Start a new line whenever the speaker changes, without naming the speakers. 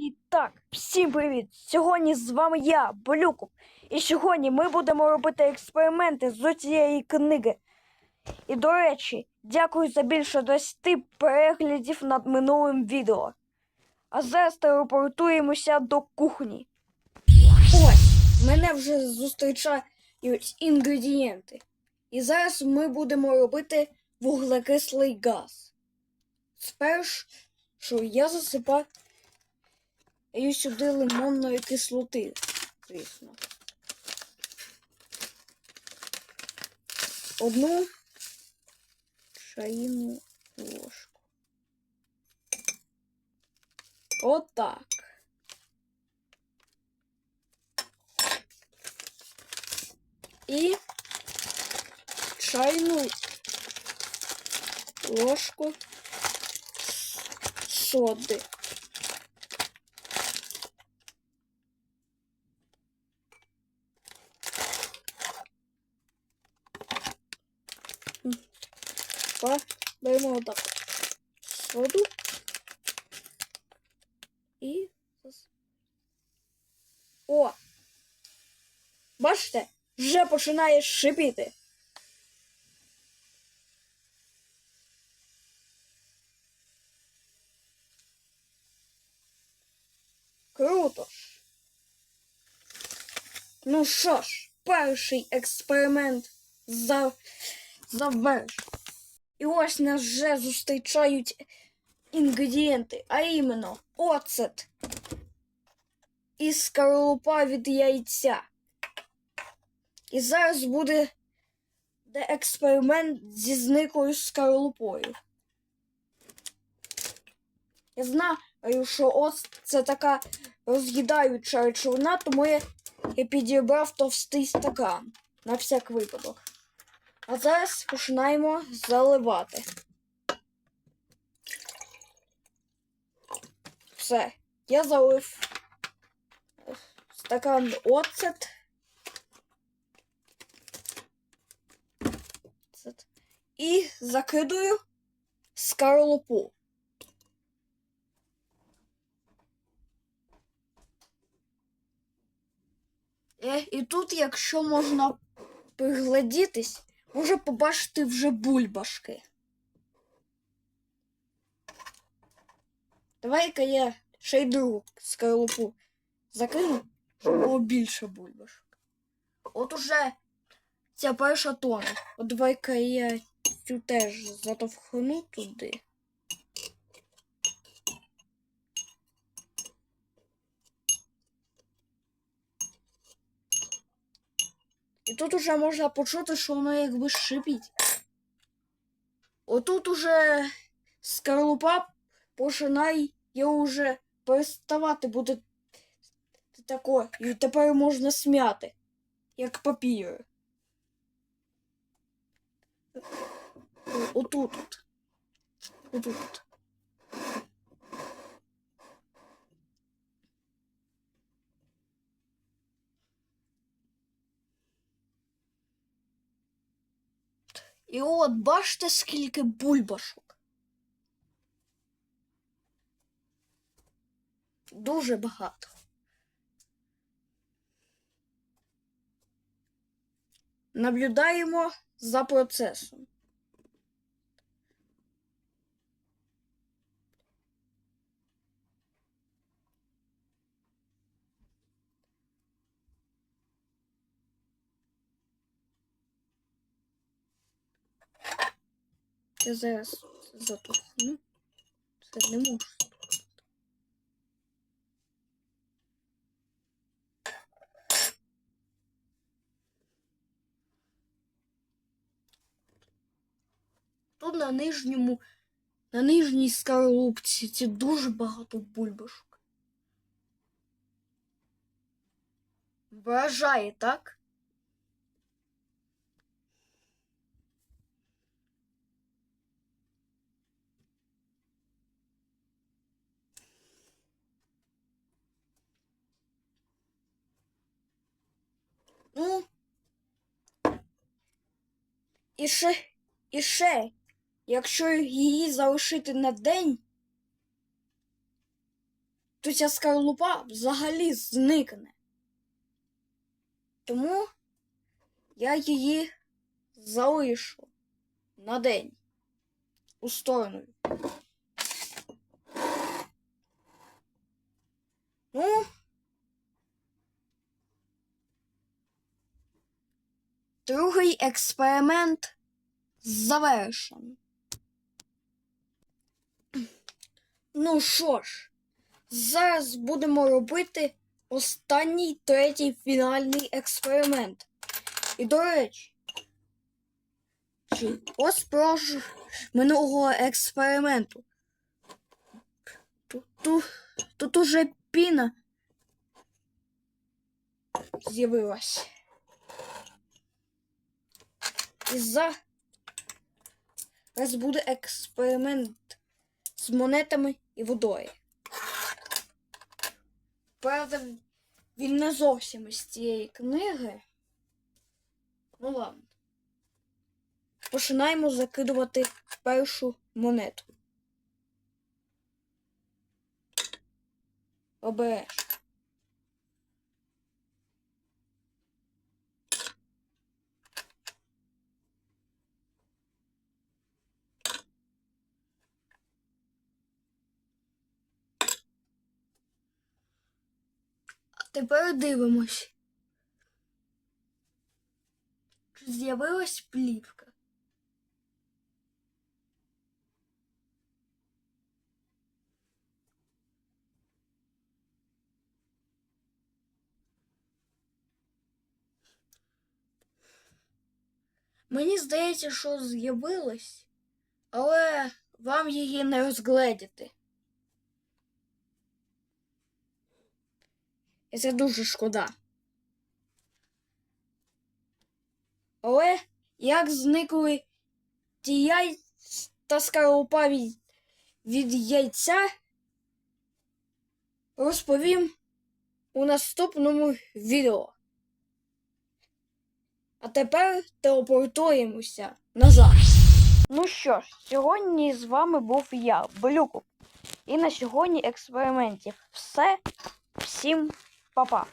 І так, всім привіт! Сьогодні з вами я, Болюков. І сьогодні ми будемо робити експерименти з цієї книги. І до речі, дякую за більше 20 переглядів над минулим відео. А зараз телепортуємося до кухні. Ось, мене вже зустрічають інгредієнти. І зараз ми будемо робити вуглекислий газ. Спершу я засипаю і сюди лимонної кислоти, звісно. Одну чайну ложку. Отак. І чайну ложку соди. Беремо отак соду і О! Бачите, вже починає шипіти. Круто ж. Ну що ж, перший експеримент за... І ось нас вже зустрічають інгредієнти, а іменно оцет і скорлупа від яйця. І зараз буде де експеримент зі зникою скорлупою. Я знаю, що оцет це така роз'їдаюча речовина, тому я підібрав товстий стакан на всяк випадок. А зараз починаємо заливати. Все, я залив стакан оцет. І закидую скорлупу. Е, І тут, якщо можна приглядітись, може побачити вже бульбашки. Давай-ка я ще й закину, щоб було більше бульбашок. От уже ця перша тона. От давай-ка я цю теж затовхну туди. І тут уже можна почути, що воно якби шипить. Отут уже скорлупа починає вже переставати буде тако. І тепер можна смяти, як папір. Отут. от. Отут. от. І от бачите, скільки бульбашок. Дуже багато. Наблюдаємо за процесом. Я зараз затухну. Це не можу. Тут на нижньому, на нижній скорлупці це дуже багато бульбашок. Вражає, так? Ну. І ще, і ще, якщо її залишити на день, то ця скорлупа взагалі зникне. Тому я її залишу на день у сторону. Ну, другий експеримент завершено. Ну що ж, зараз будемо робити останній третій фінальний експеримент. І до речі, ось прошу минулого експерименту. Тут, тут, тут уже піна з'явилась. І зараз буде експеримент з монетами і водою. Правда, він не зовсім із цієї книги. Ну ладно. Починаємо закидувати першу монету. Обереш. Тепер дивимось. Чи з'явилась плівка? Мені здається, що з'явилась, але вам її не розгледіти. І це дуже шкода. Але як зникли ті яйця та скорлупа від, від яйця, розповім у наступному відео. А тепер телепортуємося назад. Ну що ж, сьогодні з вами був я, Блюкуб. І на сьогодні експериментів все. Всім па-па.